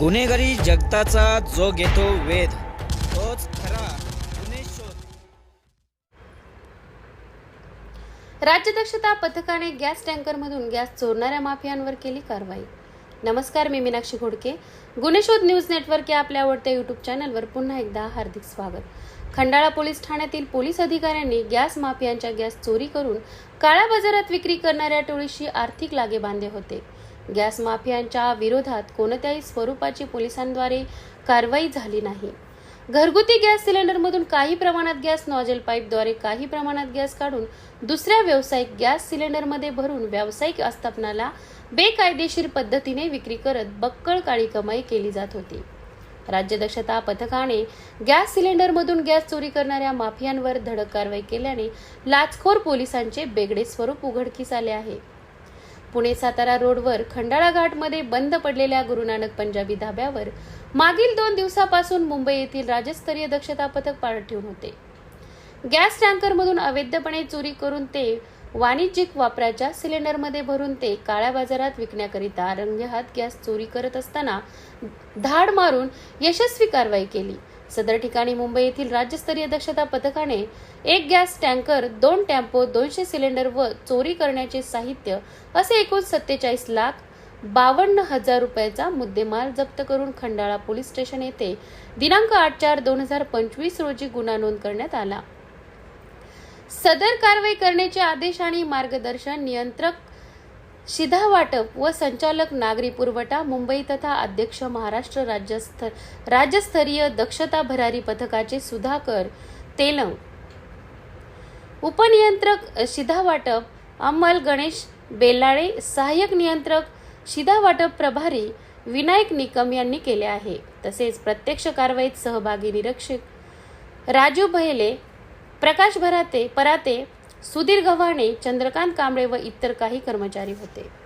गुन्हेगारी जगताचा जो घेतो वेध तोच खरा गुन्हे शोध. राज्य दक्षता पथकाने गॅस टँकरमधून गॅस चोरणाऱ्या माफियांवर केली कारवाई. नमस्कार मी मीनाक्षी घोडके. गुन्हेशोध न्यूज नेटवर्क या आपल्या आवडत्या युट्यूब चॅनलवर पुन्हा एकदा हार्दिक स्वागत. खंडाळा पोलीस ठाण्यातील पोलीस अधिकाऱ्यांनी गॅस माफियांच्या गॅस चोरी करून काळ्या बाजारात विक्री करणाऱ्या टोळीशी आर्थिक लागे बांधले होते. गॅस माफियांच्या विरोधात कोणत्याही स्वरूपाची पोलिसांद्वारे कारवाई झाली नाही. घरगुती गॅस सिलेंडरमधून काही प्रमाणात गॅस नॉझल पाईपद्वारे काही प्रमाणात गॅस काढून दुसऱ्या व्यावसायिक गॅस सिलेंडरमध्ये भरून व्यावसायिक आस्थापनाला बेकायदेशीर पद्धतीने विक्री करत बक्कळ काळी कमाई केली जात होती. राज्य दक्षता पथकाने गॅस सिलेंडरमधून गॅस चोरी करणाऱ्या माफियांवर धडक कारवाई केल्याने लाचखोर पोलिसांचे बेगडे स्वरूप उघडकीस आले आहे. पुणे सातारा रोडवर खंडाळा घाटमध्ये बंद पडलेल्या गुरुनानक पंजाबी धाब्यावर मागील दोन दिवसापासून मुंबई येथील राज्यस्तरीय दक्षता पथक पाळत ठेवून होते. गॅस टँकरमधून अवैधपणे चोरी करून ते वाणिज्यिक वापराच्या सिलेंडरमध्ये भरून ते काळ्या बाजारात विकण्याकरिता रंगेहात गॅस चोरी करत असताना धाड मारून यशस्वी कारवाई केली. सदर ठिकाणी मुंबई येथील राज्यस्तरीय दक्षता पथकाने एक गॅस टँकर दोन टॅम्पो दोनशे सिलेंडर व चोरी करण्याचे साहित्य असे एकूण सत्तेचाळीस लाख बावन्न हजार रुपयाचा मुद्देमाल जप्त करून खंडाळा पोलीस स्टेशन येथे दिनांक आठ चार दोन हजार पंचवीस रोजी गुन्हा नोंद करण्यात आला. सदर कारवाई करण्याचे आदेश आणि मार्गदर्शन नियंत्रक शिधा वाटप व संचालक नागरी पुरवठा मुंबई तथा अध्यक्ष महाराष्ट्र राज्यस्थ राज्यस्तरीय दक्षता भरारी पथकाचे सुधाकर तेलंग. उपनियंत्रक शिधा वाटप अंमल गणेश बेलाळे सहाय्यक नियंत्रक शिधा वाटप प्रभारी विनायक निकम यांनी केले आहे. तसेच प्रत्यक्ष कारवाईत सहभागी निरीक्षक राजू भैले प्रकाश भराते पराते सुधीर गव्हाणे चंद्रकांत कांबळे व इतर काही कर्मचारी होते.